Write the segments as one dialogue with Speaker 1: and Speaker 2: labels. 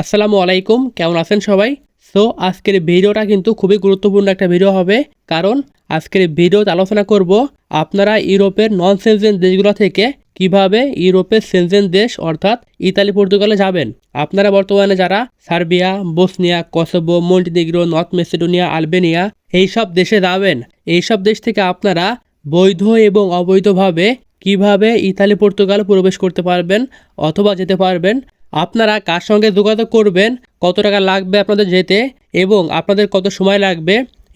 Speaker 1: আসসালামু আলাইকুম, কেমন আছেন সবাই? সো আজকের ভিডিওটা কিন্তু খুবই গুরুত্বপূর্ণ একটা ভিডিও হবে, কারণ আজকের ভিডিওতে আলোচনা করব আপনারা ইউরোপের নন সেনজেন দেশগুলো থেকে কীভাবে ইউরোপের সেনজেন দেশ, অর্থাৎ ইতালি, পর্তুগালে যাবেন। আপনারা বর্তমানে যারা Serbia, Bosnia, Kosovo, Montenegro, North Macedonia, Albania, এইসব দেশে যাবেন, এইসব দেশ থেকে আপনারা বৈধ এবং অবৈধভাবে কীভাবে ইতালি, পর্তুগাল প্রবেশ করতে পারবেন অথবা যেতে পারবেন আপনারা কার সঙ্গে যোগাযোগ করবেন, কত টাকা লাগবে আপনাদের যেতে এবং আপনাদের কত সময় লাগবে,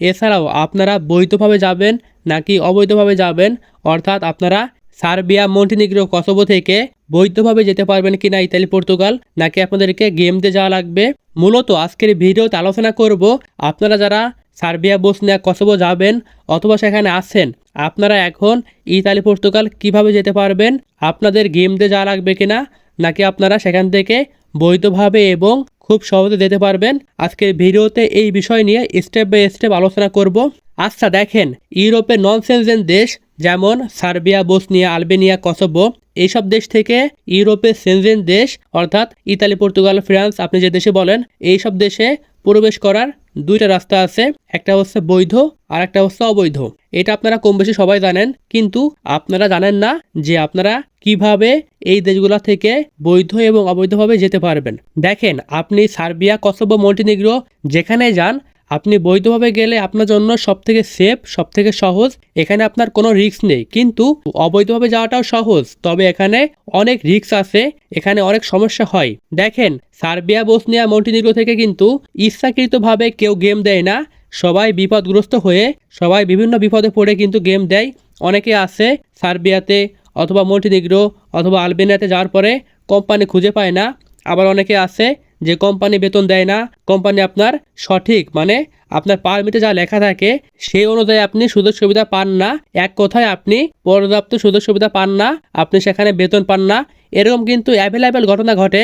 Speaker 1: এছাড়াও আপনারা বৈধভাবে যাবেন নাকি অবৈধভাবে যাবেন, অর্থাৎ আপনারা সার্বিয়া মন্টিনিগ্রো কসোভো থেকে বৈধভাবে যেতে পারবেন কিনা ইতালি, পর্তুগাল, নাকি আপনাদেরকে গেম দিয়ে যাওয়া লাগবে। মূলত আজকের ভিডিওতে আলোচনা করব, আপনারা যারা সার্বিয়া, বসনিয়া, কসোভো যাবেন অথবা সেখানে আছেন, আপনারা এখন ইতালি, পর্তুগাল কীভাবে যেতে পারবেন, আপনাদের গেম দিয়ে যাওয়া লাগবে কিনা নাকি আপনারা সেখান থেকে বৈধভাবে এবং খুব সহজে যেতে পারবেন? আজকের ভিডিওতে এই বিষয় নিয়ে স্টেপ বাই স্টেপ আলোচনা করব। আচ্ছা দেখেন ইউরোপের নন সেনজেন দেশ যেমন সার্বিয়া, বসনিয়া, আলবেনিয়া, কসোভো, এইসব দেশ থেকে ইউরোপের সেনজেন দেশ, অর্থাৎ ইতালি, পর্তুগাল, ফ্রান্স, আপনি যে দেশে বলেন, এইসব দেশে প্রবেশ করার দুইটা রাস্তা আছে, একটা হচ্ছে বৈধ আর একটা হচ্ছে অবৈধ। এটা আপনারা কম বেশি সবাই জানেন, কিন্তু আপনারা জানেন না যে আপনারা কীভাবে এই দেশগুলো থেকে বৈধ এবং অবৈধভাবে যেতে পারবেন। দেখেন, আপনি সার্বিয়া, কসোভো, মন্টিনিগ্রো যেখানে যান আপনি বৈধভাবে গেলে আপনার জন্য সব থেকে সেফ সব থেকে সহজ, এখানে আপনার কোনো রিস্ক নেই। কিন্তু অবৈধভাবে যাওয়াটাও সহজ, তবে এখানে অনেক রিস্ক আছে, এখানে অনেক সমস্যা হয়। দেখেন, সার্বিয়া, বসনিয়া মন্টিনিগ্রো থেকে কিন্তু ইচ্ছাকৃতভাবে কেউ গেম দেয় না। সবাই বিপদগ্রস্ত হয়ে, সবাই বিভিন্ন বিপদে পড়ে কিন্তু গেম দেয়। অনেকে আছে সার্বিয়াতে অথবা মন্টিনিগ্রো অথবা আলবেনিয়াতে যাওয়ার পরে কোম্পানি খুঁজে পায় না। আবার অনেকে আছে যে কোম্পানি বেতন দেয় না, কোম্পানি আপনার সঠিক মানে আপনার পারমিটে যা লেখা থাকে, সেই অনুযায়ী আপনি সুযোগ সুবিধা পান না, এক কথায় আপনি পর্যাপ্ত সুযোগ সুবিধা পান না, আপনি সেখানে বেতন পান না, এরকম কিন্তু অ্যাভেলেবেল ঘটনা ঘটে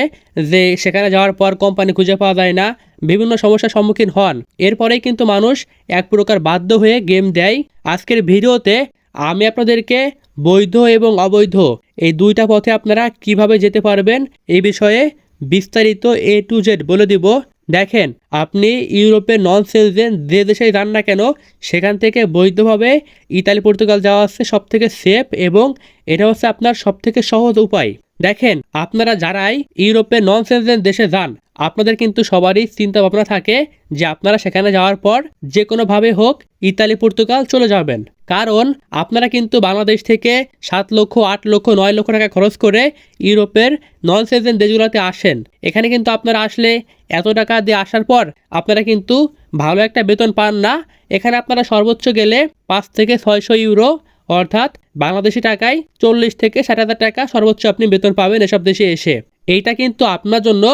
Speaker 1: যে সেখানে যাওয়ার পর কোম্পানি খুঁজে পাওয়া যায় না, বিভিন্ন সমস্যার সম্মুখীন হন। এরপরেই কিন্তু মানুষ এক প্রকার বাধ্য হয়ে গেম দেয়। আজকের ভিডিওতে আমি আপনাদেরকে বৈধ এবং অবৈধ এই দুইটা পথে আপনারা কীভাবে যেতে পারবেন এই বিষয়ে বিস্তারিত এ টু জেড বলে দিব। দেখেন, আপনি ইউরোপের নন সেলজেন যে দেশে যান না কেন, সেখান থেকে বৈধভাবে ইতালি পর্তুগাল যাওয়া হচ্ছে সব থেকে সেফ এবং এটা হচ্ছে আপনার সব থেকে সহজ উপায়। দেখেন, আপনারা যারাই ইউরোপের নন দেশে যান, আপনাদের কিন্তু সবারই চিন্তা ভাবনা থাকে যে আপনারা সেখানে যাওয়ার পর যে কোনোভাবে হোক ইতালি, পর্তুগাল চলে যাবেন। কারণ আপনারা কিন্তু বাংলাদেশ থেকে সাত লক্ষ, আট লক্ষ, নয় লক্ষ টাকা খরচ করে ইউরোপের নন সেজেন দেশগুলোতে আসেন। এখানে কিন্তু আপনারা আসলে এত টাকা দিয়ে আসার পর আপনারা কিন্তু ভালো একটা বেতন পান না। এখানে আপনারা সর্বোচ্চ গেলে পাঁচ থেকে ছয়শো ইউরো অর্থাৎ বাংলাদেশি টাকায় চল্লিশ থেকে ষাট হাজার টাকা সর্বোচ্চ আপনি বেতন পাবেন এসব দেশে এসে। এইটা কিন্তু আপনার জন্য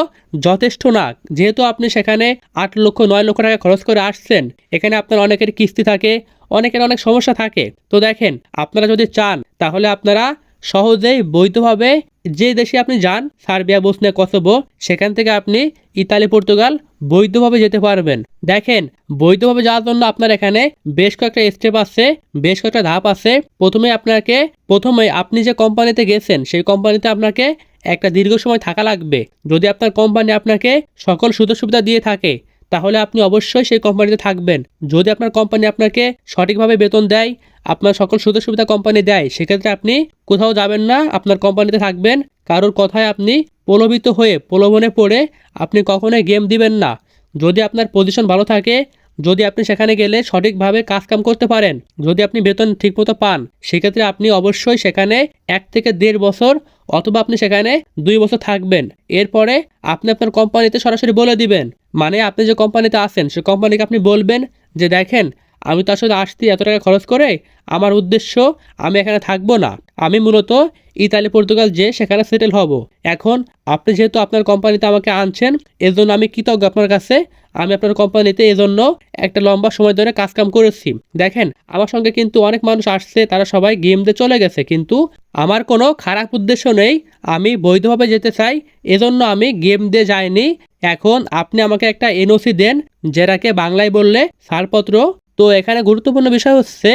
Speaker 1: যথেষ্ট না। যেহেতু আপনি সেখানে আট লক্ষ, নয় লক্ষ টাকা খরচ করে আসছেন, এখানে আপনার অনেকের কিস্তি থাকে, অনেকের অনেক সমস্যা থাকে। তো দেখেন, আপনারা যদি চান, তাহলে আপনারা সহজেই বৈধভাবে যে দেশে আপনি যান, সার্বিয়া, বসনিয়া, কসোভো, সেখান থেকে আপনি ইতালি, পর্তুগাল বৈধভাবে যেতে পারবেন। দেখেন, বৈধভাবে যাওয়ার জন্য আপনার এখানে বেশ কয়েকটা স্টেপ আছে, বেশ কয়েকটা ধাপ আছে। প্রথমে আপনাকে, প্রথমে আপনি যে কোম্পানিতে গেছেন, সেই কোম্পানিতে আপনাকে একটা দীর্ঘ সময় থাকা লাগবে। যদি আপনার কোম্পানি আপনাকে সকল সুযোগ সুবিধা দিয়ে থাকে তাহলে আপনি অবশ্যই সেই কোম্পানিতে থাকবেন। যদি আপনার কোম্পানি আপনাকে সঠিকভাবে বেতন দেয়, আপনার সকল সুযোগ সুবিধা কোম্পানি দেয়, সেক্ষেত্রে আপনি কোথাও যাবেন না, আপনার কোম্পানিতে থাকবেন। কারোর কথায় আপনি প্রলোভিত হয়ে প্রলোভনে পড়ে আপনি কখনোই গেম দিবেন না। যদি আপনার পজিশন ভালো থাকে যদি আপনি সেখানে গেলে সঠিকভাবে কাজকাম করতে পারেন, যদি আপনি বেতন ঠিকমতো পান, সেক্ষেত্রে আপনি অবশ্যই সেখানে এক থেকে দেড় বছর অথবা আপনি সেখানে দুই বছর থাকবেন। এরপরে আপনি আপনার কোম্পানিতে সরাসরি বলে দিবেন। মানে আপনি যে কোম্পানিতে আসেন সে কোম্পানিকে আপনি বলবেন যে, দেখেন আমি তার সাথে আসছি এত টাকা খরচ করে, আমার উদ্দেশ্য আমি এখানে থাকব না। আমি মূলত ইতালি, পর্তুগাল যে সেখানে সেটেল হব। এখন আপনি যেহেতু আপনার কোম্পানিতে আমাকে আনছেন, এজন্য আমি কৃতজ্ঞ আপনার কাছে। আমি আপনার কোম্পানিতে এজন্য একটা লম্বা সময় ধরে কাজকাম করেছি। দেখেন, আমার সঙ্গে কিন্তু অনেক মানুষ আসছে, তারা সবাই গেম দিয়ে চলে গেছে, কিন্তু আমার কোনো খারাপ উদ্দেশ্য নেই। আমি বৈধভাবে যেতে চাই, এজন্য আমি গেম দিয়ে যাইনি। এখন আপনি আমাকে একটা এনওসি দেন, যেটাকে বাংলায় বললে ছাড়পত্র তো এখানে গুরুত্বপূর্ণ বিষয় হচ্ছে,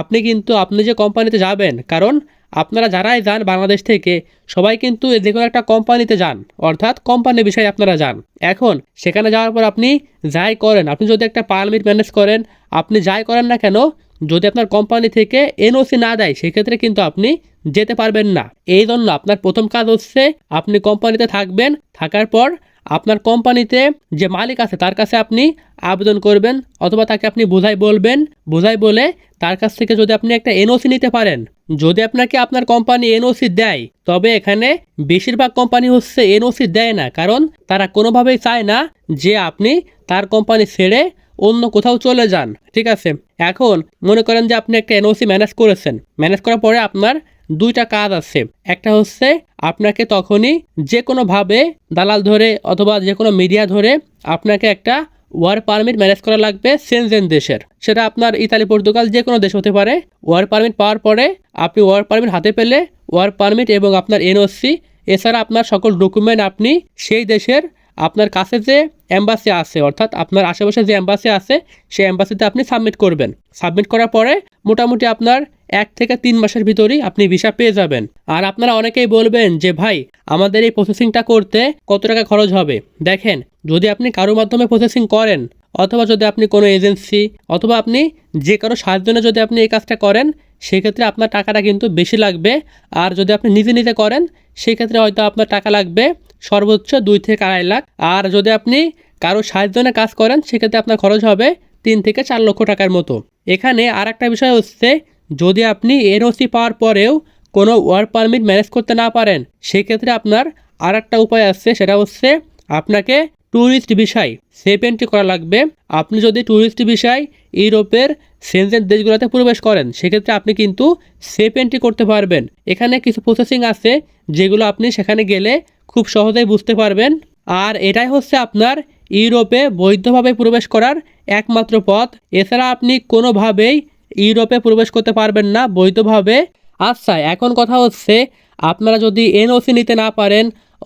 Speaker 1: আপনি কিন্তু আপনি যে কোম্পানিতে যাবেন, কারণ আপনারা যারাই যান বাংলাদেশ থেকে, সবাই কিন্তু যে কোনো একটা কোম্পানিতে যান, অর্থাৎ কোম্পানির বিষয়ে আপনারা যান। এখন সেখানে যাওয়ার পর আপনি যাই করেন, আপনি যদি একটা পারমিট ম্যানেজ করেন, আপনি যাই করেন না কেন, যদি আপনার কোম্পানি থেকে এনওসি না দেয়, সেক্ষেত্রে কিন্তু আপনি যেতে পারবেন না। এই জন্য আপনার প্রথম কাজ হচ্ছে, আপনি কোম্পানিতে থাকবেন, থাকার পর আপনার কোম্পানিতে যে মালিক আছে, তার কাছে আপনি আবেদন করবেন অথবা তাকে আপনি বোঝাই বলবেন। বোঝাই বলে তার কাছ থেকে যদি আপনি একটা এনওসি নিতে পারেন, যদি আপনাকে আপনার কোম্পানি এনওসি দেয়, তবে এখানে বেশিরভাগ কোম্পানি হচ্ছে এনওসি দেয় না, কারণ তারা কোনোভাবেই চায় না যে আপনি তার কোম্পানি ছেড়ে অন্য কোথাও চলে যান। ঠিক আছে? এখন মনে করেন যে আপনি একটা এনওসি ম্যানেজ করেছেন। ম্যানেজ করার পরে আপনার দুইটা কাজ আছে। একটা হচ্ছে আপনাকে তখনই যে কোনোভাবে দালাল ধরে অথবা যে কোনো মিডিয়া ধরে আপনাকে একটা ওয়ার পারমিট ম্যানেজ করা লাগবে সেনজেন দেশের। সেটা আপনার ইতালি, পর্তুগাল যে কোনো দেশ হতে পারে। ওয়ার পারমিট পাওয়ার পরে আপনি ওয়ার পারমিট হাতে পেলে ওয়ার পারমিট এবং আপনার এনওসি, এছাড়া আপনার সকল ডকুমেন্ট আপনি সেই দেশের আপনার কাছে যে অ্যাম্বাসি আছে, অর্থাৎ আপনার আশেপাশে যে অ্যাম্বাসি আছে, সেই অ্যাম্বাসিতে আপনি সাবমিট করবেন। সাবমিট করার পরে মোটামুটি আপনার এক থেকে তিন মাসের ভিতরেই আপনি ভিসা পেয়ে যাবেন। আর আপনারা অনেকেই বলবেন যে, ভাই, আমাদের এই প্রসেসিংটা করতে কত টাকা খরচ হবে? দেখেন, যদি আপনি কারোর মাধ্যমে প্রসেসিং করেন, অথবা যদি আপনি কোনো এজেন্সি অথবা আপনি যে কারও সাহায্যে যদি আপনি এই কাজটা করেন, সেক্ষেত্রে আপনার টাকাটা কিন্তু বেশি লাগবে। আর যদি আপনি নিজে নিজে করেন, সেক্ষেত্রে হয়তো আপনার টাকা লাগবে সর্বোচ্চ দুই থেকে আড়াই লাখ। আর যদি আপনি কারও সাহায্য কাজ করেন, সেক্ষেত্রে আপনার খরচ হবে তিন থেকে চার লক্ষ টাকার মতো। এখানে আর একটা বিষয় হচ্ছে যদি আপনি এনওসি পাওয়ার পরেও কোনো ওয়ার্ক পারমিট ম্যানেজ করতে না পারেন, সেক্ষেত্রে আপনার আর একটা উপায় আছে, সেটা হচ্ছে আপনাকে ট্যুরিস্ট বিষয় সেফ এন্ট্রি করা লাগবে। আপনি যদি ট্যুরিস্ট বিষয় ইউরোপের সেনজেন দেশগুলোতে প্রবেশ করেন, সেক্ষেত্রে আপনি কিন্তু সেফ এন্ট্রি করতে পারবেন। এখানে কিছু প্রসেসিং আছে, যেগুলো আপনি সেখানে গেলে খুব সহজেই বুঝতে পারবেন। আর এটাই হচ্ছে আপনার ইউরোপে বৈধভাবে প্রবেশ করার একমাত্র পথ। এছাড়া আপনি কোনোভাবেই ইউরোপে প্রবেশ করতে পারবেন না, বৈধভাবে। আচ্ছা এখন কথা হচ্ছে, আপনারা যদি এনওসি নিতে না পারেন,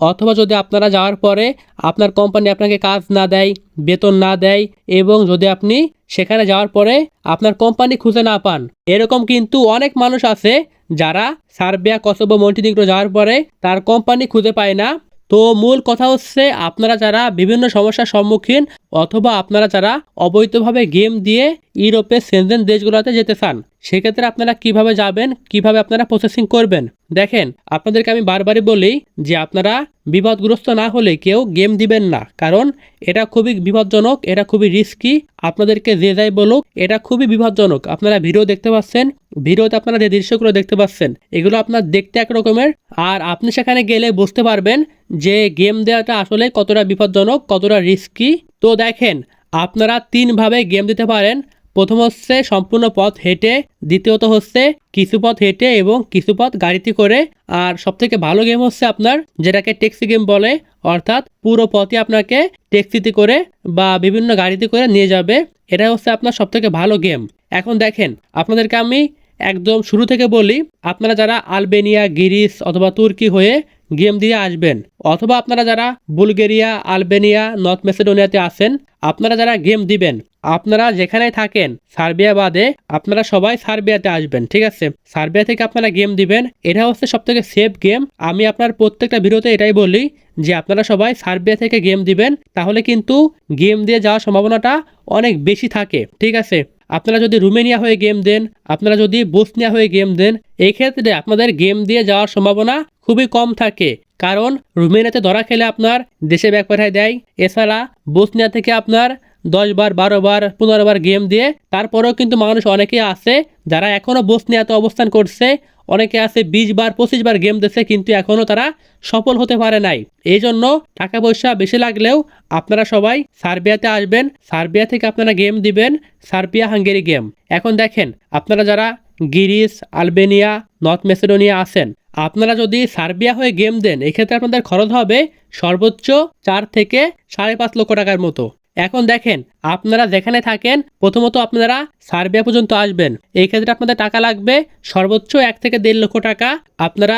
Speaker 1: অথবা যদি আপনারা যাওয়ার পরে আপনার কোম্পানি আপনাকে কাজ না দেয়, বেতন না দেয়, এবং যদি আপনি সেখানে যাওয়ার পরে আপনার কোম্পানি খুঁজে না পান, এরকম কিন্তু অনেক মানুষ আছে যারা সার্বিয়া কসোবো মন্টিনিগ্রো যাওয়ার পরে তার কোম্পানি খুঁজে পায় না। তো মূল কথা হচ্ছে, আপনারা যারা বিভিন্ন সমস্যার সম্মুখীন অথবা আপনারা যারা অবৈধভাবে গেম দিয়ে ইউরোপের সেনজেন দেশগুলোতে যেতে চান, সেক্ষেত্রে আপনারা কীভাবে যাবেন, কীভাবে আপনারা প্রসেসিং করবেন? দেখেন, আপনাদেরকে আমি বারবারই বলি যে আপনারা বিপদগ্রস্ত না হলে কেউ গেম দিবেন না। কারণ এটা খুবই বিপজ্জনক, এটা খুবই রিস্কি আপনাদেরকে যে যাই বলুক, এটা খুবই বিপজ্জনক। আপনারা ভিডিও দেখতে পাচ্ছেন ভিডিওতে আপনারা যে দৃশ্যগুলো দেখতে পাচ্ছেন, এগুলো আপনার দেখতে এক রকমের আর আপনি সেখানে গেলে বুঝতে পারবেন যে গেম দেওয়াটা আসলে কতটা বিপজ্জনক, কতটা রিস্কি তো দেখেন, আপনারা তিনভাবে গেম দিতে পারেন। প্রথম হচ্ছে সম্পূর্ণ পথ হেঁটে, দ্বিতীয়ত হচ্ছে কিছু পথ হেঁটে এবং কিছু পথ গাড়িতে করে। আর সবথেকে ভালো গেম হচ্ছে আপনার যেটাকে ট্যাক্সি গেম বলে, অর্থাৎ পুরো পথই আপনাকে ট্যাক্সিতে করে বা বিভিন্ন গাড়িতে করে নিয়ে যাবে। এটা হচ্ছে আপনার সবথেকে ভালো গেম এখন দেখেন, আপনাদেরকে আমি একদম শুরু থেকে বলি, আপনারা যারা আলবেনিয়া, গিরিস অথবা তুর্কি হয়ে গেম দিয়ে আসবেন, অথবা আপনারা যারা বুলগেরিয়া, আলবেনিয়া, নর্থ মেসিডোনিয়াতে আছেন, আপনারা যারা গেম দিবেন আপনারা যেখানে থাকেন, সার্বিয়া বাদে আপনারা সবাই সার্বিয়াতে আসবেন, ঠিক আছে? সার্বিয়া থেকে আপনারা গেম দিবেন। এটা হচ্ছে সব থেকে সেফ গেম আমি আপনার প্রত্যেকটা ভিডিওতে এটাই বলি যে আপনারা সবাই সার্বিয়া থেকে গেম দিবেন, তাহলে কিন্তু গেম দিয়ে যাওয়ার সম্ভাবনাটা অনেক বেশি থাকে, ঠিক আছে? আপনারা যদি রুমেনিয়া হয়ে গেম দেন, আপনারা যদি বসনিয়া হয়ে গেম দেন এই ক্ষেত্রে আপনাদের গেম দিয়ে যাওয়ার সম্ভাবনা খুবই কম থাকে। কারণ রুমেনিয়াতে ধরা খেলে আপনার দেশে ব্যাক পাঠায় দেয়। এছাড়া বসনিয়া থেকে আপনার দশ বার, বারো বার, পনেরো বার গেম দিয়ে। তারপরেও কিন্তু মানুষ অনেকেই আছে যারা এখনও বসনিয়াতে অবস্থান করছে। অনেকে আছে বিশ বার, পঁচিশ বার গেম দিচ্ছে কিন্তু এখনও তারা সফল হতে পারে নাই। এই জন্য টাকা পয়সা বেশি লাগলেও আপনারা সবাই সার্বিয়াতে আসবেন। সার্বিয়া থেকে আপনারা গেম দিবেন। Serbia Hungary game. এখন দেখেন, আপনারা যারা গিরিস, আলবেনিয়া, নর্থ মেসিডোনিয়া আছেন, আপনারা যদি সার্বিয়া হয়ে গেম দেন, এক্ষেত্রে আপনাদের খরচ হবে সর্বোচ্চ চার থেকে সাড়ে পাঁচ লক্ষ টাকার মতো। এখন দেখেন, আপনারা যেখানে থাকেন, প্রথমত আপনারা সার্বিয়া পর্যন্ত আসবেন। এই ক্ষেত্রে আপনাদের টাকা লাগবে, সর্বোচ্চ এক থেকে দেড় লক্ষ টাকা আপনারা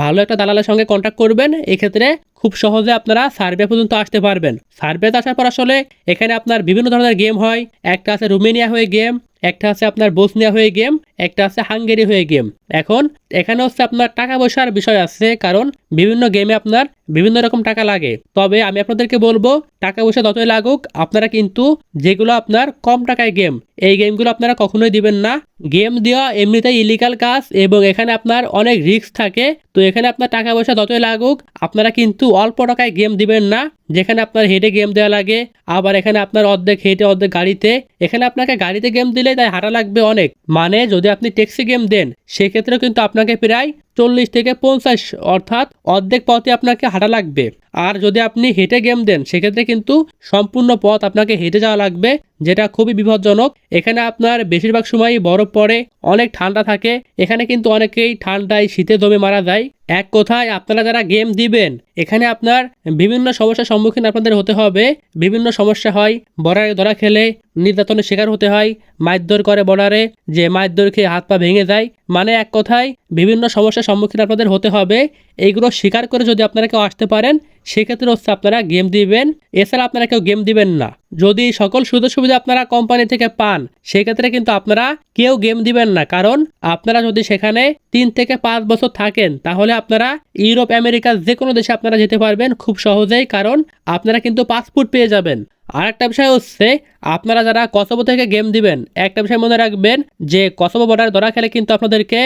Speaker 1: ভালো একটা দালালের সঙ্গে কন্ট্যাক্ট করবেন। এক্ষেত্রে খুব সহজে আপনারা সার্বিয়া পর্যন্ত আসতে পারবেন। সার্বিয়াতে আসার পর আসলে এখানে আপনার বিভিন্ন ধরনের গেম হয়। একটা আছে রুমেনিয়া হয়ে গেম, একটা আছে আপনার বোসনিয়া হয়ে গেম, একটা আছে হাঙ্গেরি হয়ে গেম। এখন এখানে হচ্ছে আপনার টাকা পয়সার বিষয় আছে, কারণ বিভিন্ন গেমে আপনার বিভিন্ন রকম টাকা লাগে। তবে আমি আপনাদেরকে বলব, টাকা পয়সা যতই লাগুক, আপনারা কিন্তু যেগুলো আপনার কম টাকায় গেম এই গেমগুলো আপনারা কখনোই দিবেন না। গেম দেওয়া এমনিতেই ইলিগাল কাজ এবং এখানে আপনার অনেক রিস্ক থাকে। তো এখানে আপনার টাকা পয়সা যতই লাগুক, আপনারা কিন্তু অল্প টাকায় গেম দিবেন না। যেখানে আপনার হেডে গেম দেওয়া লাগে, আবার এখানে আপনার অর্ধেক হেডে অর্ধেক গাড়িতে। এখানে আপনাকে গাড়িতে গেম দিলে তাই হাঁটা লাগবে অনেক। মানে যদি আপনি ট্যাক্সি গেম দেন, সেক্ষেত্রেও কিন্তু আপনাকে প্রায় চল্লিশ থেকে পঞ্চাশ, অর্থাৎ অর্ধেক পথে আপনাকে হাঁটা লাগবে। আর যদি আপনি হেঁটে গেম দেন, সেক্ষেত্রে কিন্তু সম্পূর্ণ পথ আপনাকে হেঁটে যাওয়া লাগবে, যেটা খুবই বিপজ্জনক। এখানে আপনার বেশিরভাগ সময়ই বরফ পড়ে, অনেক ঠান্ডা থাকে। এখানে কিন্তু অনেকেই ঠান্ডায় শীতে দমে মারা যায়। এক কথায়, আপনারা যারা গেম দিবেন, এখানে আপনার বিভিন্ন সমস্যার সম্মুখীন আপনাদের হতে হবে। বিভিন্ন সমস্যা হয় বর্ডারে ধরা খেলে নির্যাতনের শিকার হতে হয়, মারধর করে বর্ডারে যে মারধর খেয়ে হাত পা ভেঙে যায়। মানে এক কথায়, বিভিন্ন সমস্যার সম্মুখীন আপনাদের হতে হবে। এইগুলো স্বীকার করে যদি আপনারা কেউ আসতে পারেন, সেক্ষেত্রে হচ্ছে আপনারা গেম দিবেন। এছাড়া আপনারা কেউ গেম দিবেন না। যদি সকল সুযোগ সুবিধা আপনারা কোম্পানি থেকে পান, সেক্ষেত্রে কিন্তু আপনারা কেউ গেম দিবেন না। কারণ আপনারা যদি সেখানে তিন থেকে পাঁচ বছর থাকেন, তাহলে আপনারা ইউরোপ, আমেরিকা যে কোনো দেশে আপনারা যেতে পারবেন খুব সহজেই। কারণ আপনারা কিন্তু পাসপোর্ট পেয়ে যাবেন। আর একটা বিষয় হচ্ছে, আপনারা যারা কসবো থেকে গেম দিবেন, একটা বিষয় মনে রাখবেন যে কসবো বর্ডার ধরা খেলে কিন্তু আপনাদেরকে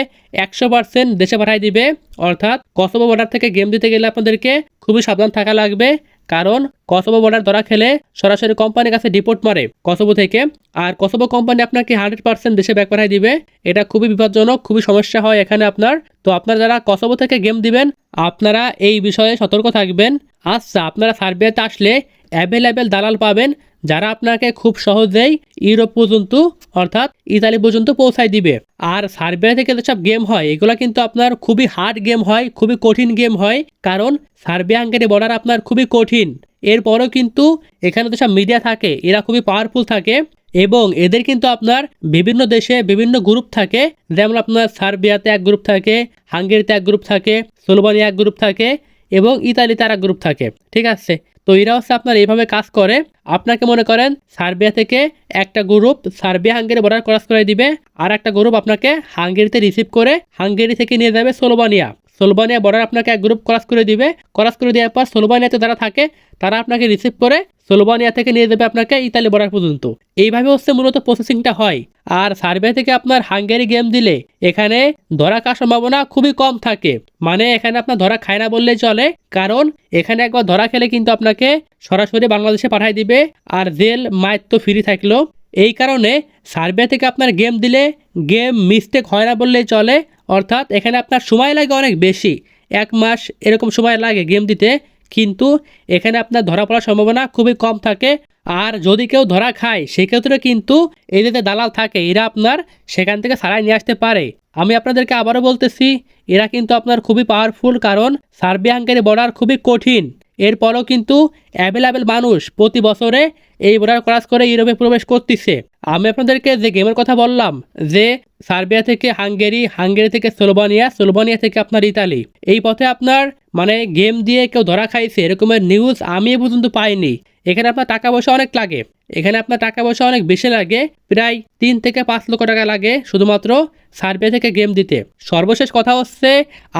Speaker 1: একশো পার্সেন্ট দেশে পাঠাই দিবে। অর্থাৎ কসবো বর্ডার থেকে গেম দিতে গেলে আপনাদেরকে খুবই সাবধান থাকা লাগবে। কারণ কসবো বর্ডার ধরা খেলে সরাসরি কোম্পানির কাছে ডিপোর্ট মারে কসবো থেকে। আর কসবো কোম্পানি আপনাকে হান্ড্রেড পার্সেন্ট দেশে ব্যাক পাঠাই দিবে। এটা খুবই বিপজ্জনক, খুবই সমস্যা হয় এখানে আপনার। তো আপনারা যারা কসবো থেকে গেম দিবেন, আপনারা এই বিষয়ে সতর্ক থাকবেন। আচ্ছা আপনারা সার্বিয়াতে আসলে অ্যাভেলেবেল দালাল পাবেন, যারা আপনাকে খুব সহজেই ইউরোপ পর্যন্ত, অর্থাৎ ইতালি পর্যন্ত পৌঁছায় দিবে। আর সার্বিয়া থেকে যেসব গেম হয়, এগুলো কিন্তু আপনার খুবই হার্ড গেম হয়, খুবই কঠিন গেম হয়, কারণ সার্বিয়া হাঙ্গেরি বর্ডার আপনার খুবই কঠিন। এরপরেও কিন্তু এখানে যেসব মিডিয়া থাকে, এরা খুবই পাওয়ারফুল থাকে এবং এদের কিন্তু আপনার বিভিন্ন দেশে বিভিন্ন গ্রুপ থাকে। যেমন আপনার সার্বিয়াতে এক গ্রুপ থাকে, হাঙ্গেরিতে এক গ্রুপ থাকে সোলবানিয়া এক গ্রুপ থাকে এবং ইতালিতে আর এক গ্রুপ থাকে। ঠিক আছে? তো এরা হচ্ছে আপনার এইভাবে কাজ করে। আপনাকে মনে করেন, সার্বিয়া থেকে একটা group Serbia Hungary border cross করে দিবে আর একটা গ্রুপ আপনাকে হাঙ্গেরিতে রিসিভ করে হাঙ্গেরি থেকে নিয়ে যাবে সোলবানিয়া। সোলবানিয়া বর্ডার আপনাকে এক গ্রুপ ক্রস করে দিবে। ক্রস করে দেওয়ার পর সোলবানিয়াতে যারা থাকে, তারা আপনাকে রিসিভ করে সোলবানিয়া থেকে নিয়ে যাবে আপনাকে ইতালি বর্ডার পর্যন্ত। এইভাবে হচ্ছে মূলত প্রসেসিংটা হয়। আর সার্ভে থেকে আপনার হাঙ্গেরি গেম দিলে এখানে ধরা খাওয়ার সম্ভাবনা খুবই কম থাকে। মানে এখানে আপনার ধরা খায় না বললেই চলে। কারণ এখানে একবার ধরা খেলে কিন্তু আপনাকে সরাসরি বাংলাদেশে পাঠাই দিবে। আর জেল মায়ের তো ফ্রি থাকল। এই কারণে সার্ভে থেকে আপনার গেম দিলে গেম মিস্টেক হয় না বললেই চলে। অর্থাৎ এখানে আপনার সময় লাগে অনেক বেশি। এক মাস এরকম সময় লাগে গেম দিতে। কিন্তু এখানে আপনার ধরা পড়ার সম্ভাবনা খুবই কম থাকে। আর যদি কেউ ধরা খায়, সেক্ষেত্রে কিন্তু এদের দালাল থাকে, এরা আপনার সেখান থেকে সারাই নিয়ে আসতে পারে। আমি আপনাদেরকে আবারও বলতেছি, এরা কিন্তু আপনার খুবই পাওয়ারফুল কারণ সার্বিয়া হাঙ্গেরি বর্ডার খুবই কঠিন। এরপরও কিন্তু অ্যাভেলেবেল মানুষ প্রতি বছরে এই বর্ডার ক্রস করে ইউরোপে প্রবেশ করতেছে। আমি আপনাদেরকে যে গেমের কথা বললাম, যে সার্বিয়া থেকে হাঙ্গেরি হাঙ্গেরি থেকে সোলোবানিয়া সোলোবানিয়া থেকে আপনার ইতালি, এই পথে আপনার মানে গেম দিয়ে কেউ ধরা খাইছে, এরকমের নিউজ আমি পর্যন্ত পাইনি। এখানে আপনার টাকা পয়সা অনেক লাগে। এখানে আপনার টাকা পয়সা অনেক বেশি লাগে, প্রায় তিন থেকে পাঁচ লক্ষ টাকা লাগে শুধুমাত্র সার্ভে থেকে গেম দিতে। সর্বশেষ কথা হচ্ছে,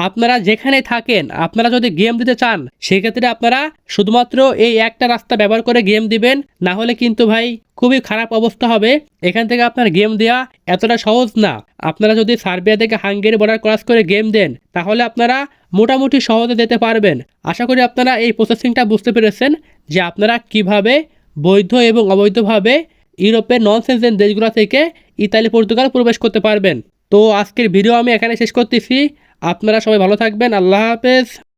Speaker 1: আপনারা যেখানে থাকেন, আপনারা যদি গেম দিতে চান, সেক্ষেত্রে আপনারা শুধুমাত্র এই একটা রাস্তা ব্যবহার করে গেম দিবেন, না হলে কিন্তু ভাই খুবই খারাপ অবস্থা হবে। এখান থেকে আপনার গেম দেওয়া এতটা সহজ না। আপনারা যদি সার্বিয়া থেকে হাঙ্গেরি বর্ডার ক্রস করে গেম দেন, তাহলে আপনারা মোটামুটি সহজে যেতে পারবেন। আশা করি আপনারা এই প্রসেসিংটা বুঝতে পেরেছেন যে আপনারা কীভাবে বৈধ এবং অবৈধভাবে ইউরোপের নন সেন্সেন দেশগুলো থেকে ইতালি, পর্তুগাল প্রবেশ করতে পারবেন। তো আজকের ভিডিও আমি এখানে শেষ করতেছি। আপনারা সবাই ভালো থাকবেন। আল্লাহ হাফেজ।